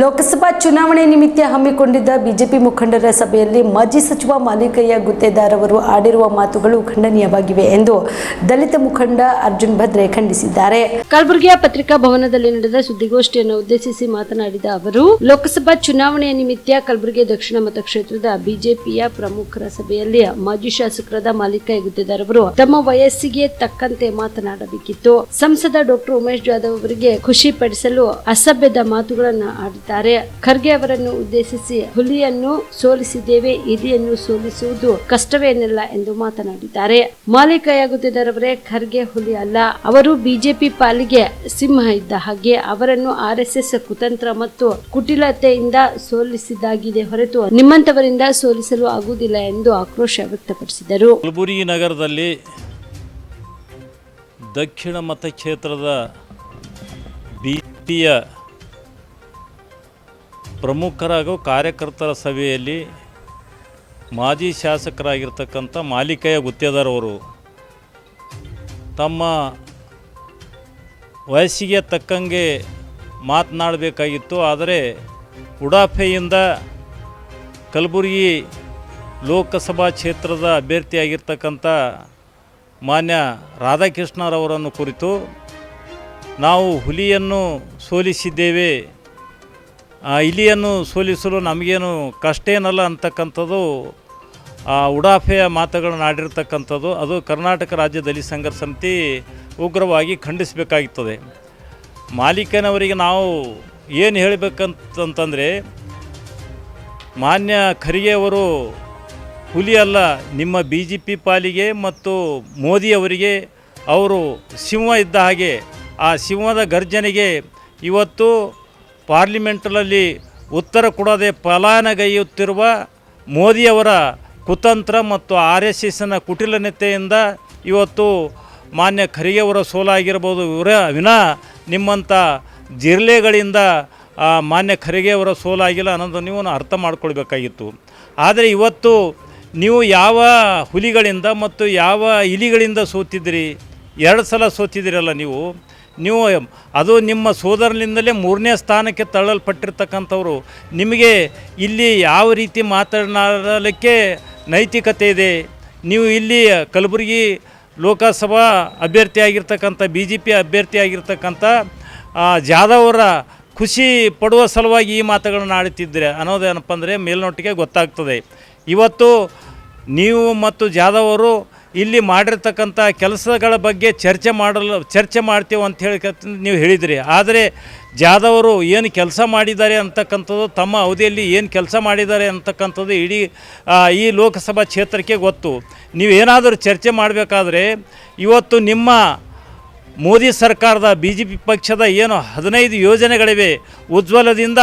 ಲೋಕಸಭಾ ಚುನಾವಣೆ ನಿಮಿತ್ತ ಹಮ್ಮಿಕೊಂಡಿದ್ದ ಬಿಜೆಪಿ ಮುಖಂಡರ ಸಭೆಯಲ್ಲಿ ಮಾಜಿ ಸಚಿವ ಮಾಲಿಕಯ್ಯ ಗುತ್ತೇದಾರ್ ಆಡಿರುವ ಮಾತುಗಳು ಖಂಡನೀಯವಾಗಿವೆ ಎಂದು ದಲಿತ ಮುಖಂಡ ಅರ್ಜುನ್ ಭದ್ರೆ ಖಂಡಿಸಿದ್ದಾರೆ. ಕಲಬುರಗಿಯ ಪತ್ರಿಕಾ ಭವನದಲ್ಲಿ ನಡೆದ ಸುದ್ದಿಗೋಷ್ಠಿಯನ್ನು ಉದ್ದೇಶಿಸಿ ಮಾತನಾಡಿದ ಅವರು, ಲೋಕಸಭಾ ಚುನಾವಣೆಯ ನಿಮಿತ್ತ ಕಲಬುರಗಿ ದಕ್ಷಿಣ ಮತಕ್ಷೇತ್ರದ ಬಿಜೆಪಿಯ ಪ್ರಮುಖರ ಸಭೆಯಲ್ಲಿ ಮಾಜಿ ಶಾಸಕರಾದ ಮಾಲಿಕಯ್ಯ ಗುತ್ತೇದಾರ್ ಅವರು ತಮ್ಮ ವಯಸ್ಸಿಗೆ ತಕ್ಕಂತೆ ಮಾತನಾಡಬೇಕಿತ್ತು. ಸಂಸದ ಡಾಕ್ಟರ್ ಉಮೇಶ್ ಜಾಧವ್ ಅವರಿಗೆ ಖುಷಿ ಪಡಿಸಲು ಅಸಭ್ಯದ ಮಾತುಗಳನ್ನು ಆಡಿದ್ದಾರೆ ಖರ್ಗೆ ಅವರನ್ನು ಉದ್ದೇಶಿಸಿ ಹುಲಿಯನ್ನು ಸೋಲಿಸಿದ್ದೇವೆ, ಇಲಿಯನ್ನು ಸೋಲಿಸುವುದು ಕಷ್ಟವೇನಿಲ್ಲ ಎಂದು ಮಾತನಾಡಿದ್ದಾರೆ. ಮಾಲಿಕಯ್ಯ ಅವರೇ ಖರ್ಗೆ ಹುಲಿ ಅಲ್ಲ. ಅವರು ಬಿಜೆಪಿ ಪಾಲಿಗೆ ಸಿಂಹ ಇದ್ದ ಹಾಗೆ ಅವರನ್ನು ಆರ್ಎಸ್ಎಸ್ ಕುತಂತ್ರ ಮತ್ತು ಕುಟಿಲತೆಯಿಂದ ಸೋಲಿಸಿದ್ದಾಗಿದೆ ಹೊರತು ನಿಮ್ಮಂತವರಿಂದ ಸೋಲಿಸಲು ಆಗುವುದಿಲ್ಲ ಎಂದು ಆಕ್ರೋಶ ವ್ಯಕ್ತಪಡಿಸಿದರು. ಕಲಬುರಗಿ ನಗರದಲ್ಲಿ ದಕ್ಷಿಣ ಮತಕ್ಷೇತ್ರದ ಬಿ ಪಿಯ ಪ್ರಮುಖರ ಹಾಗೂ ಕಾರ್ಯಕರ್ತರ ಸಭೆಯಲ್ಲಿ ಮಾಜಿ ಶಾಸಕರಾಗಿರ್ತಕ್ಕಂಥ ಮಾಲಿಕಯ್ಯ ಗುತ್ತೇದಾರವರು ತಮ್ಮ ವಯಸ್ಸಿಗೆ ತಕ್ಕಂಗೆ ಮಾತನಾಡಬೇಕಾಗಿತ್ತು. ಆದರೆ ಉಡಾಫೆಯಿಂದ ಕಲಬುರಗಿ ಲೋಕಸಭಾ ಕ್ಷೇತ್ರದ ಅಭ್ಯರ್ಥಿಯಾಗಿರ್ತಕ್ಕಂಥ ಮಾನ್ಯ ರಾಧಾಕೃಷ್ಣರವರನ್ನು ಕುರಿತು ನಾವು ಹುಲಿಯನ್ನು ಸೋಲಿಸಿದ್ದೇವೆ. ಇಲಿಯನ್ನು ಸೋಲಿಸಲು ನಮಗೇನು ಕಷ್ಟ ಏನಲ್ಲ ಅಂತಕ್ಕಂಥದ್ದು, ಆ ಉಡಾಫೆಯ ಮಾತುಗಳನ್ನು ಆಡಿರ್ತಕ್ಕಂಥದ್ದು, ಅದು ಕರ್ನಾಟಕ ರಾಜ್ಯ ದಲಿತ ಸಂಘರ್ಷ ಸಮಿತಿ ಉಗ್ರವಾಗಿ ಖಂಡಿಸಬೇಕಾಗುತ್ತದೆ. ಮಾಲೀಕನವರಿಗೆ ನಾವು ಏನು ಹೇಳಬೇಕಂತಂತಂದರೆ, ಮಾನ್ಯ ಖರ್ಗೆಯವರು ಹುಲಿ ಅಲ್ಲ, ನಿಮ್ಮ ಬಿ ಜೆ ಪಿ ಪಾಲಿಗೆ ಮತ್ತು ಮೋದಿಯವರಿಗೆ ಅವರು ಸಿಂಹ ಇದ್ದ ಹಾಗೆ ಆ ಸಿಂಹದ ಗರ್ಜನೆಗೆ ಇವತ್ತು ಪಾರ್ಲಿಮೆಂಟ್ನಲ್ಲಿ ಉತ್ತರ ಕೊಡದೆ ಪಲಾಯನಗೈಯುತ್ತಿರುವ ಮೋದಿಯವರ ಕುತಂತ್ರ ಮತ್ತು ಆರ್ ಎಸ್ ಎಸ್ನ ಕುಟಿಲನತೆಯಿಂದ ಇವತ್ತು ಮಾನ್ಯ ಖರ್ಗೆಯವರ ಸೋಲಾಗಿರ್ಬೋದು ಇವರ ವಿನ ನಿಮ್ಮಂಥ ಜಿರ್ಲೆಗಳಿಂದ ಮಾನ್ಯ ಖರ್ಗೆಯವರ ಸೋಲಾಗಿಲ್ಲ ಅನ್ನೋದು ನೀವು ಅರ್ಥ ಮಾಡ್ಕೊಳ್ಬೇಕಾಗಿತ್ತು. ಆದರೆ ಇವತ್ತು ನೀವು ಯಾವ ಹುಲಿಗಳಿಂದ ಮತ್ತು ಯಾವ ಇಲಿಗಳಿಂದ ಸೋತಿದ್ದಿರಿ? ಎರಡು ಸಲ ಸೋತಿದ್ದೀರಲ್ಲ ನೀವು? ನೀವು ಅದು ನಿಮ್ಮ ಸೋದರನಿಂದಲೇ ಮೂರನೇ ಸ್ಥಾನಕ್ಕೆ ತಳ್ಳಲ್ಪಟ್ಟಿರ್ತಕ್ಕಂಥವ್ರು. ನಿಮಗೆ ಇಲ್ಲಿ ಯಾವ ರೀತಿ ಮಾತನಾಡಲಿಕ್ಕೆ ನೈತಿಕತೆ ಇದೆ? ನೀವು ಇಲ್ಲಿ ಕಲಬುರಗಿ ಲೋಕಸಭಾ ಅಭ್ಯರ್ಥಿಯಾಗಿರ್ತಕ್ಕಂಥ ಬಿ ಜೆ ಪಿ ಅಭ್ಯರ್ಥಿಯಾಗಿರ್ತಕ್ಕಂಥ ಅವರ ಖುಷಿ ಪಡುವ ಸಲುವಾಗಿ ಈ ಮಾತುಗಳನ್ನು ಆಡುತ್ತಿದ್ದರೆ ಅನ್ನೋದೇನಪ್ಪ ಅಂದರೆ ಮೇಲ್ನೋಟಿಗೆ ಗೊತ್ತಾಗ್ತದೆ. ಇವತ್ತು ನೀವು ಮತ್ತು ಜಾಧವ್ ಅವರು ಇಲ್ಲಿ ಮಾಡಿರ್ತಕ್ಕಂಥ ಕೆಲಸಗಳ ಬಗ್ಗೆ ಚರ್ಚೆ ಮಾಡಲು, ಚರ್ಚೆ ಮಾಡ್ತೀವಿ ಅಂತ ಹೇಳಿ ನೀವು ಹೇಳಿದಿರಿ. ಆದರೆ ಜಾಧವ್ ಅವರು ಏನು ಕೆಲಸ ಮಾಡಿದ್ದಾರೆ ಅಂತಕ್ಕಂಥದ್ದು ತಮ್ಮ ಅವಧಿಯಲ್ಲಿ ಏನು ಕೆಲಸ ಮಾಡಿದ್ದಾರೆ ಅಂತಕ್ಕಂಥದ್ದು ಇಡೀ ಈ ಲೋಕಸಭಾ ಕ್ಷೇತ್ರಕ್ಕೆ ಗೊತ್ತು. ನೀವೇನಾದರೂ ಚರ್ಚೆ ಮಾಡಬೇಕಾದ್ರೆ ಇವತ್ತು ನಿಮ್ಮ ಮೋದಿ ಸರ್ಕಾರದ ಬಿ ಜೆ ಪಿ ಪಕ್ಷದ ಏನು ಹದಿನೈದು ಯೋಜನೆಗಳಿವೆ, ಉಜ್ವಲದಿಂದ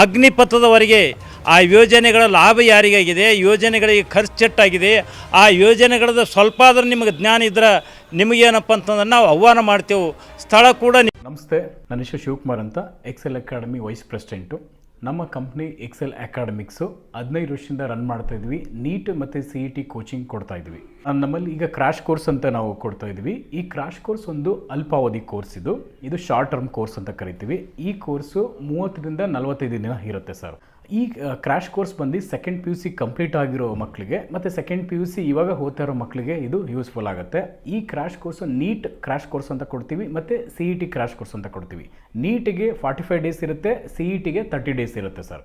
ಅಗ್ನಿಪಥದವರೆಗೆ ಆ ಯೋಜನೆಗಳ ಲಾಭ ಯಾರಿಗಾಗಿದೆ? ಯೋಜನೆಗಳಿಗೆ ಖರ್ಚೆಟ್ಟಾಗಿದೆ ಆ ಯೋಜನೆಗಳದ್ದು ಸ್ವಲ್ಪ ಆದರೂ ನಿಮಗೆ ಜ್ಞಾನ ಇದ್ರೆ ನಿಮಗೇನಪ್ಪ ಅಂತಂದ್ರೆ ನಾವು ಆಹ್ವಾನ ಮಾಡ್ತೇವೆ. ಸ್ಥಳ ಕೂಡ ನಮಸ್ತೆ ನನ್ನ ಹೆಸರು ಶಿವಕುಮಾರ್ ಅಂತ ಎಕ್ಸೆಲ್ ಅಕಾಡೆಮಿ ವೈಸ್ ಪ್ರೆಸಿಡೆಂಟು ನಮ್ಮ ಕಂಪ್ನಿ ಎಕ್ಸೆಲ್ ಅಕಾಡೆಮಿಕ್ಸು ಹದಿನೈದು ವರ್ಷದಿಂದ ರನ್ ಮಾಡ್ತಾ ಇದ್ವಿ. ನೀಟ್ ಮತ್ತು ಸಿ ಇ ಟಿ ಕೋಚಿಂಗ್ ಕೊಡ್ತಾ ಇದ್ವಿ. ಆ, ನಮ್ಮಲ್ಲಿ ಈಗ ಕ್ರಾಶ್ ಕೋರ್ಸ್ ಅಂತ ನಾವು ಕೊಡ್ತಾ ಇದ್ದೀವಿ ಈ ಕ್ರಾಶ್ ಕೋರ್ಸ್ ಒಂದು ಅಲ್ಪಾವಧಿ ಕೋರ್ಸ್ ಇದು. ಇದು ಶಾರ್ಟ್ ಟರ್ಮ್ ಕೋರ್ಸ್ ಅಂತ ಕರಿತೀವಿ. ಈ ಕೋರ್ಸು ಮೂವತ್ತರಿಂದ ನಲವತ್ತೈದು ದಿನ ಇರುತ್ತೆ ಸರ್ ಈ ಕ್ರಾಶ್ ಕೋರ್ಸ್ ಬಂದು second P U C complete ಆಗಿರೋ ಮಕ್ಕಳಿಗೆ ಮತ್ತು ಸೆಕೆಂಡ್ ಪಿ ಯು ಸಿ ಇವಾಗ ಓದ್ತಾ ಇರೋ ಮಕ್ಕಳಿಗೆ ಇದು ಯೂಸ್ಫುಲ್ ಆಗುತ್ತೆ. ಈ crash course NEET crash course ಅಂತ ಕೊಡ್ತೀವಿ ಮತ್ತು C E T crash course ಅಂತ ಕೊಡ್ತೀವಿ. ನೀಟಿಗೆ ಫಾರ್ಟಿ ಫೈವ್ ಡೇಸ್ ಇರುತ್ತೆ ಸಿ ಇ ಟಿಗೆ ತರ್ಟಿ ಡೇಸ್ ಇರುತ್ತೆ ಸರ್